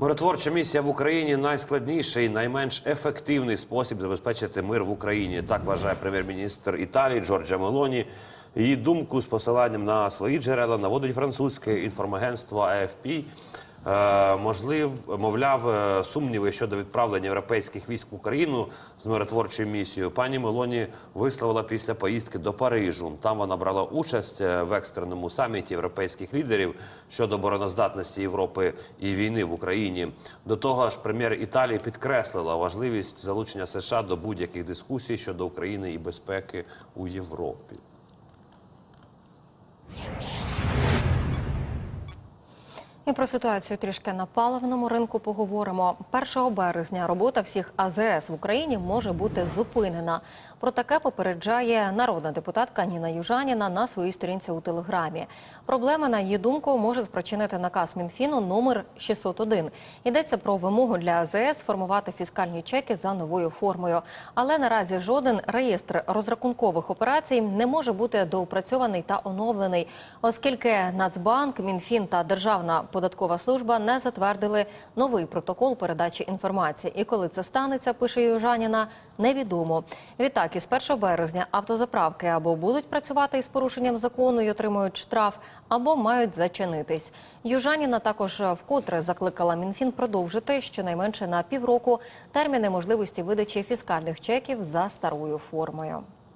Миротворча місія в Україні найскладніший, найменш ефективний спосіб забезпечити мир в Україні. Так вважає прем'єр-міністр Італії Джорджа Мелоні. Її думку з посиланням на свої джерела наводить французьке інформагентство AFP. Е, можлив, мовляв, е, сумніви щодо відправлення європейських військ в Україну з миротворчою місією. Пані Мелоні висловила після поїздки до Парижу. Там вона брала участь е, в екстреному саміті європейських лідерів щодо обороноздатності Європи і війни в Україні. До того ж, прем'єр Італії підкреслила важливість залучення США до будь-яких дискусій щодо України і безпеки у Європі. І про ситуацію трішки на паливному ринку поговоримо. 1 березня робота всіх АЗС в Україні може бути зупинена. Про таке попереджає народна депутатка Ніна Южаніна на своїй сторінці у телеграмі. Проблема, на її думку, може спричинити наказ Мінфіну номер 601. Йдеться про вимогу для АЗС сформувати фіскальні чеки за новою формою. Але наразі жоден реєстр розрахункових операцій не може бути доопрацьований та оновлений, оскільки Нацбанк, Мінфін та Державна податкова служба не затвердили новий протокол передачі інформації. І коли це станеться, пише Южаніна, невідомо. Відтак, із 1 березня автозаправки або будуть працювати із порушенням закону і отримують штраф, або мають зачинитись. Южаніна також вкотре закликала Мінфін продовжити щонайменше на півроку терміни можливості видачі фіскальних чеків за старою формою.